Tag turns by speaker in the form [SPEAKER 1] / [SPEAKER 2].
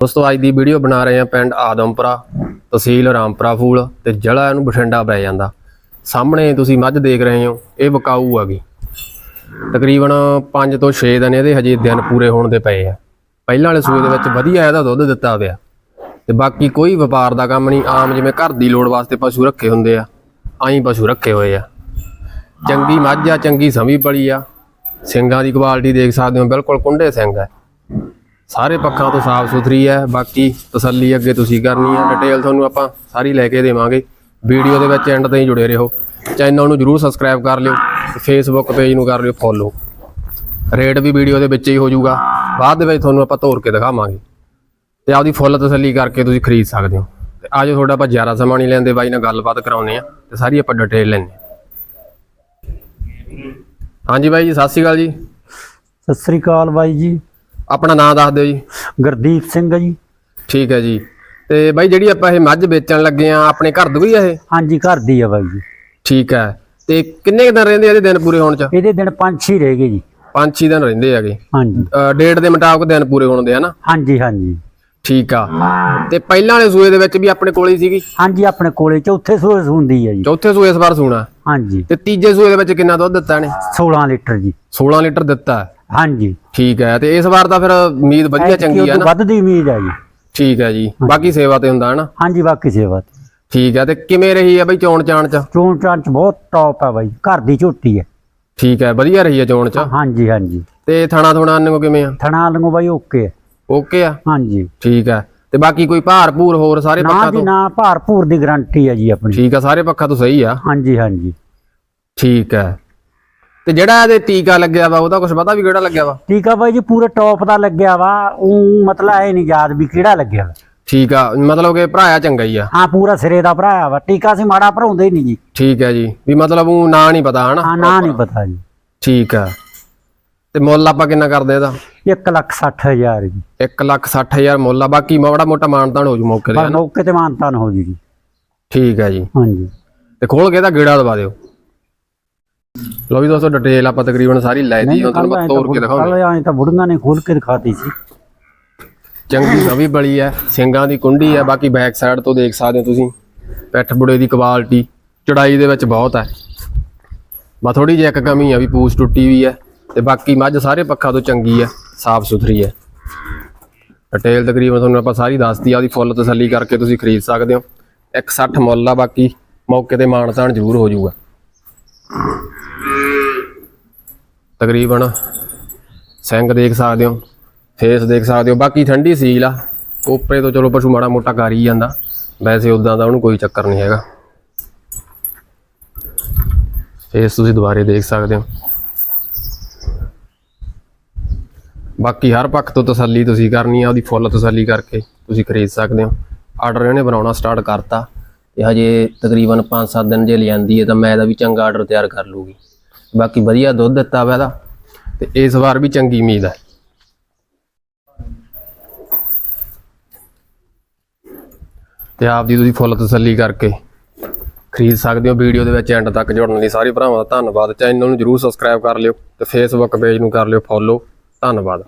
[SPEAKER 1] ਦੋਸਤੋ, ਅੱਜ ਦੀ ਵੀਡੀਓ ਬਣਾ ਰਹੇ ਹਾਂ ਪਿੰਡ ਆਦਮਪੁਰਾ, ਤਹਿਸੀਲ ਰਾਮਪੁਰਾ ਫੂਲ ਤੇ ਜ਼ਿਲ੍ਹਾ ਇਹਨੂੰ ਬਠਿੰਡਾ ਪੈ ਜਾਂਦਾ। ਸਾਹਮਣੇ ਤੁਸੀਂ ਮੱਝ ਦੇਖ ਰਹੇ ਹੋ, ਇਹ ਬਕਾਊ ਆ ਹੈਗੀ। ਤਕਰੀਬਨ 5 ਤੋਂ 6 ਦਿਨ ਇਹਦੇ ਹਜੇ ਦਿਨ ਪੂਰੇ ਹੋਣ ਦੇ ਪਏ ਆ। ਪਹਿਲਾਂ ਵਾਲੇ ਸੂਏ ਦੇ ਵਿੱਚ ਵਧੀਆ ਇਹਦਾ ਦੁੱਧ ਦਿੱਤਾ ਪਿਆ। ਤੇ ਬਾਕੀ ਕੋਈ ਵਪਾਰ ਦਾ ਕੰਮ ਨਹੀਂ, ਆਮ ਜਿਵੇਂ ਘਰ ਦੀ ਲੋੜ ਵਾਸਤੇ ਪਸ਼ੂ ਰੱਖੇ ਹੁੰਦੇ ਆ, ਆਈ ਪਸ਼ੂ ਰੱਖੇ ਹੋਏ ਆ। ਚੰਗੀ ਮੱਝ ਆ, ਚੰਗੀ ਸਮੀ ਪਲੀ ਆ। ਸਿੰਗਾਂ ਦੀ ਕੁਆਲਿਟੀ ਦੇਖ ਸਕਦੇ ਹੋ, ਬਿਲਕੁਲ ਕੁੰਡੇ ਸਿੰਘ ਹੈ ਸਾਰੇ ਪੱਖਾਂ ਤੋਂ ਸਾਫ਼ ਸੁਥਰੀ ਹੈ, ਬਾਕੀ ਤਸੱਲੀ ਅੱਗੇ ਤੁਸੀਂ ਕਰਨੀ ਹੈ ਡਿਟੇਲ ਤੁਹਾਨੂੰ ਆਪਾਂ ਸਾਰੀ ਲੈ ਕੇ ਦੇਵਾਂਗੇ। ਵੀਡੀਓ ਦੇ ਵਿੱਚ ਐਂਡ ਤਾਈਂ ਜੁੜੇ ਰਹੋ। ਚੈਨਲ ਨੂੰ ਜਰੂਰ ਸਬਸਕ੍ਰਾਈਬ ਕਰ ਲਿਓ ਫੇਸਬੁੱਕ ਪੇਜ ਨੂੰ ਕਰ ਲਿਓ ਫੋਲੋ ਰੇਟ ਵੀ ਵੀਡੀਓ ਦੇ ਵਿੱਚ ਹੀ ਹੋ ਜਾਊਗਾ। ਬਾਅਦ ਦੇ ਵਿੱਚ ਤੁਹਾਨੂੰ ਆਪਾਂ ਤੋਰ ਕੇ ਦਿਖਾਵਾਂਗੇ। ਤੇ ਆਪਦੀ ਫੁੱਲ ਤਸੱਲੀ ਕਰਕੇ ਤੁਸੀਂ ਖਰੀਦ ਸਕਦੇ ਹੋ। ਤੇ ਆਜੋ ਤੁਹਾਡਾ ਆਪਾਂ ਜ਼ਿਆਦਾ ਸਮਾਂ ਨਹੀਂ ਲੈਂਦੇ, ਬਾਈ ਨਾਲ ਗੱਲਬਾਤ ਕਰਾਉਨੇ ਆ ਤੇ ਸਾਰੀ ਆਪਾਂ ਡਿਟੇਲ ਲੈਂਦੇ ਹਾਂਜੀ ਬਾਈ ਜੀ, ਸਤਿ ਸ਼੍ਰੀ ਅਕਾਲ ਜੀ।
[SPEAKER 2] ਸਤਿ ਸ੍ਰੀ ਅਕਾਲ ਬਾਈ ਜੀ।
[SPEAKER 1] ਆਪਣਾ ਨਾਮ ਦੱਸ ਦਿਓ ਜੀ।
[SPEAKER 2] ਗੁਰਦੀਪ ਸਿੰਘ ਜੀ।
[SPEAKER 1] ਠੀਕ ਹੈ ਜੀ। ਤੇ ਬਾਈ ਜਿਹੜੀ ਆਪਾਂ ਇਹ ਮੱਝ ਵੇਚਣ ਲੱਗੇ ਆ ਆਪਣੇ ਘਰ ਦੀ ਆ ਇਹ?
[SPEAKER 2] ਹਾਂਜੀ ਘਰ ਦੀ ਆ ਬਾਈ ਜੀ।
[SPEAKER 1] ਠੀਕ ਹੈ। ਤੇ ਕਿੰਨੇ ਕੁ ਦਿਨ ਰਹਿੰਦੇ ਆ ਇਹਦੇ ਦਿਨ ਪੂਰੇ ਹੋਣ ਚ?
[SPEAKER 2] ਇਹਦੇ ਦਿਨ ਪੰਜ ਛੇ ਰਹਿ ਗਏ ਜੀ।
[SPEAKER 1] ਪੰਜ ਛੇ ਦਿਨ ਰਹਿੰਦੇ ਹੈਗੇ।
[SPEAKER 2] ਹਾਂਜੀ।
[SPEAKER 1] ਡੇਟ ਦੇ ਮੁਤਾਬਕ ਦਿਨ ਪੂਰੇ ਹੋਣ ਦੇ ਹਨਾ?
[SPEAKER 2] ਹਾਂਜੀ ਹਾਂਜੀ।
[SPEAKER 1] ਠੀਕ ਆ। ਤੇ ਪਹਿਲਾਂ ਵਾਲੇ ਸੂਏ ਦੇ ਵਿੱਚ ਵੀ ਆਪਣੇ ਕੋਲ ਹੀ ਸੀਗੀ?
[SPEAKER 2] ਹਾਂਜੀ ਆਪਣੇ ਕੋਲੇ ਚੌਥੇ ਸੂਏ ਹੁੰਦੀ ਹੈ ਜੀ।
[SPEAKER 1] ਚੌਥੇ ਸੂਏ ਇਸ ਵਾਰ ਸੂਣਾ।
[SPEAKER 2] ਹਾਂਜੀ।
[SPEAKER 1] ਤੇ ਤੀਜੇ ਸੂਏ ਦੇ ਵਿੱਚ ਕਿੰਨਾ ਦੁੱਧ ਦਿੱਤਾ ਇਹਨੇ?
[SPEAKER 2] 16 ਲੀਟਰ ਜੀ।
[SPEAKER 1] 16 ਲੀਟਰ ਦਿੱਤਾ। ਹੈ।
[SPEAKER 2] ਹਾਂਜੀ।
[SPEAKER 1] ਠੀਕ ਹੈ ਤੇ ਇਸ ਵਾਰ ਤਾਂ ਫਿਰ ਉਮੀਦ ਵਧੀਆ ਚੰਗੀ ਹੈ
[SPEAKER 2] ਉਹ
[SPEAKER 1] ਨਾ?
[SPEAKER 2] ਵੱਧ ਦੀ ਉਮੀਦ ਹੈ ਜੀ।
[SPEAKER 1] ਠੀਕ ਹੈ ਜੀ ਬਾਕੀ ਸੇਵਾ ਤੇ ਹੁੰਦਾ ਹਨਾ
[SPEAKER 2] ਹਾਂਜੀ ਬਾਕੀ ਸੇਵਾ ਤੇ।
[SPEAKER 1] ਠੀਕ ਹੈ ਤੇ ਕਿਵੇਂ ਰਹੀ ਹੈ ਬਈ ਚੋਣ ਚਾਣ ਚ?
[SPEAKER 2] ਚੋਣ ਚਾਣ ਚ ਬਹੁਤ ਟੌਪ ਹੈ ਬਾਈ ਘਰ ਦੀ ਝੋਟੀ ਹੈ।
[SPEAKER 1] ਠੀਕ ਹੈ ਵਧੀਆ ਰਹੀ ਹੈ ਚੋਣ ਚ?
[SPEAKER 2] ਹਾਂਜੀ ਹਾਂਜੀ।
[SPEAKER 1] ਤੇ ਥਾਣਾ ਥੁਣਾ ਨੂੰ ਕਿਵੇਂ ਆ?
[SPEAKER 2] ਥਣਾ ਲੰਗੋ ਬਾਈ ਓਕੇ ਹੈ।
[SPEAKER 1] ਓਕੇ ਆ?
[SPEAKER 2] ਹਾਂਜੀ।
[SPEAKER 1] ਠੀਕ ਹੈ ਤੇ ਬਾਕੀ ਕੋਈ ਭਾਰ ਭੂਰ ਹੋਰ ਸਾਰੇ
[SPEAKER 2] ਨਾ
[SPEAKER 1] ਪੱਖਾਂ ਤੋਂ?
[SPEAKER 2] ਨਾ ਭਾਰਪੂਰ ਦੀ ਗਾਰੰਟੀ ਹੈ ਜੀ ਆਪਣੀ।
[SPEAKER 1] ਠੀਕ ਆ ਸਾਰੇ ਪੱਖਾਂ ਤੋਂ ਸਹੀ ਆ?
[SPEAKER 2] ਹਾਂਜੀ ਹਾਂਜੀ।
[SPEAKER 1] ਠੀਕ ਹੈ ਤੇ ਜਿਹੜਾ ਇਹਦੇ ਟੀਕਾ ਲੱਗਿਆ ਵਾ ਉਹਦਾ ਕੁਝ ਪਤਾ ਵੀ ਕਿਹੜਾ ਲੱਗਿਆ ਵਾ?
[SPEAKER 2] ਆ ਬਾਈ ਜੀ ਪੂਰੇ ਟੌਪ ਦਾ ਲੱਗਿਆ ਵਾ ਉਹ ਮਤਲਬ ਐ ਨਹੀਂ ਯਾਦ ਵੀ ਕਿਹੜਾ ਲੱਗਿਆ ਵਾ।
[SPEAKER 1] ਠੀਕ ਆ ਮਤਲਬ ਕਿ ਭਰਾਇਆ ਚੰਗਾ ਹੀ ਆ।
[SPEAKER 2] ਹਾਂ ਪੂਰਾ ਸਿਰੇ ਦਾ ਭਰਾਇਆ ਵਾ ਟੀਕਾ ਸੀ ਮਾੜਾ ਭਰਾਉਂਦੇ ਹੀ ਨਹੀਂ ਜੀ।
[SPEAKER 1] ਠੀਕ ਹੈ ਜੀ ਵੀ ਮਤਲਬ ਉਹ ਨਾਂ ਨਹੀਂ ਪਤਾ ਹਨਾ?
[SPEAKER 2] ਹਾਂ ਨਾ ਨਹੀਂ ਪਤਾ ਜੀ।
[SPEAKER 1] ਠੀਕ ਆ। ਤੇ ਮੁੱਲ ਆਪਾਂ ਕਿੰਨਾ ਕਰਦੇ ਇਹਦਾ?
[SPEAKER 2] 1 ਲੱਖ 60 ਹਜ਼ਾਰ ਜੀ।
[SPEAKER 1] 1 ਲੱਖ 60 ਹਜ਼ਾਰ ਮੁੱਲ ਆ ਬਾਕੀ ਮਾੜਾ ਮੋਟਾ ਮਾਨਤਾਨ ਹੋ ਜੂ ਮੌਕੇ ਤੇ
[SPEAKER 2] ਪਰ
[SPEAKER 1] ਹਨਾ?
[SPEAKER 2] ਮੌਕੇ ਤੇ ਮਾਨਤਾਨ ਹੋ ਜੀ ਜੀ।
[SPEAKER 1] ਠੀਕ ਹੈ ਜੀ।
[SPEAKER 2] ਹਾਂਜੀ।
[SPEAKER 1] ਤੇ ਖੋਲ ਕੇ ਇਹਦਾ ਗੇੜਾ ਦਵਾ ਦਿਓ। ਲੋ ਵੀ ਦੋਸਤੋ ਡਿਟੇਲ ਆਪਾਂ ਤਕਰੀਬਨ ਸਾਰੀ ਲੈ ਦੀ ਹੁਣ ਤੁਹਾਨੂੰ ਮੈਂ ਤੋੜ ਕੇ ਦਿਖਾਉਂਗਾ
[SPEAKER 2] ਕੱਲ ਆਏ ਤਾਂ ਬੁੜੀਆਂ ਨੇ ਖੋਲ ਕੇ ਦਿਖਾਤੀ ਸੀ।
[SPEAKER 1] ਚੰਗੀ ਨਵੀਂ ਬਲੀ ਹੈ ਸਿੰਗਾਂ ਦੀ ਕੁੰਡੀ ਹੈ ਬਾਕੀ ਬੈਕ ਸਾਈਡ ਤੋਂ ਦੇਖ ਸਕਦੇ ਹੋ ਤੁਸੀਂ। ਪਿੱਠ ਬੁੜੇ ਦੀ ਕੁਆਲਿਟੀ ਚੜਾਈ ਦੇ ਵਿੱਚ ਬਹੁਤ ਹੈ ਬਾ ਥੋੜੀ ਜਿਹੀ ਇੱਕ ਕਮੀ ਆ ਵੀ ਪੂਛ ਟੁੱਟੀ ਵੀ ਹੈ ਤੇ ਬਾਕੀ ਮੱਝ ਸਾਰੇ ਪੱਖਾਂ ਤੋਂ ਚੰਗੀ ਹੈ ਸਾਫ਼ ਸੁਥਰੀ ਹੈ ਡਿਟੇਲ ਤਕਰੀਬਨ ਤੁਹਾਨੂੰ ਆਪਾਂ ਸਾਰੀ ਦੱਸਤੀ ਆ ਉਹਦੀ ਫੁੱਲ ਤਸੱਲੀ ਕਰਕੇ ਤੁਸੀਂ ਖਰੀਦ ਸਕਦੇ ਹੋ। 160 ਮੁੱਲ ਆ ਬਾਕੀ ਮੌਕੇ ਤੇ ਮਾਨਤਾਨ ਜ਼ਰੂਰ ਹੋ ਜਾਊਗਾ। ਤਕਰੀਬਨ ਸਿੰਗ ਦੇਖ ਸਕਦੇ ਹੋ ਫੇਸ ਦੇਖ ਸਕਦੇ ਹੋ, ਬਾਕੀ ਠੰਡੀ ਸੀਲ ਆ। ਕੋਪਰੇ ਤੋਂ ਚਲੋ ਪਸ਼ੂ ਮਾੜਾ ਮੋਟਾ ਕਰ ਹੀ ਜਾਂਦਾ, ਵੈਸੇ ਉਦਾਂ ਦਾ ਉਹਨੂੰ ਕੋਈ ਚੱਕਰ ਨਹੀਂ ਹੈਗਾ। ਫੇਸ ਤੁਸੀਂ ਦੁਬਾਰੇ ਦੇਖ ਸਕਦੇ ਹੋ। ਬਾਕੀ ਹਰ ਪੱਖ ਤੋਂ ਤਸੱਲੀ ਤੁਸੀਂ ਕਰਨੀ ਆ, ਉਹਦੀ ਫੁੱਲ ਤਸੱਲੀ ਕਰਕੇ ਤੁਸੀਂ ਖਰੀਦ ਸਕਦੇ ਹੋ। ਆਰਡਰ ਇਹਨੇ ਬਣਾਉਣਾ ਸਟਾਰਟ ਕਰਤਾ, ਤੇ ਹਜੇ ਤਕਰੀਬਨ 5-7 ਦਿਨ ਜੇ ਲਿਆਂਦੀ ਹੈ, ਤਾਂ ਮੈਂ ਇਹਦਾ ਵੀ ਚੰਗਾ ਆਰਡਰ ਤਿਆਰ ਕਰ ਲੂਗੀ ਬਾਕੀ ਵਧੀਆ ਦੁੱਧ ਦਿੱਤਾ ਵਾ ਇਹਦਾ, ਤੇ ਇਸ ਵਾਰ ਵੀ ਚੰਗੀ ਉਮੀਦ ਹੈ ਤੇ ਆਪ ਦੀ ਤੁਸੀਂ ਫੁੱਲ ਤਸੱਲੀ ਕਰਕੇ ਖਰੀਦ ਸਕਦੇ ਹੋ ਵੀਡੀਓ ਦੇ ਵਿੱਚ ਐਂਡ ਤੱਕ ਜੁੜਨ ਲਈ। ਸਾਰੇ ਭਰਾਵਾਂ ਦਾ ਧੰਨਵਾਦ। ਚੈਨਲ ਨੂੰ ਜਰੂਰ ਸਬਸਕ੍ਰਾਈਬ ਕਰ ਲਿਓ ਤੇ ਫੇਸਬੁੱਕ ਪੇਜ ਨੂੰ ਕਰ ਲਿਓ ਫੋਲੋ। ਧੰਨਵਾਦ।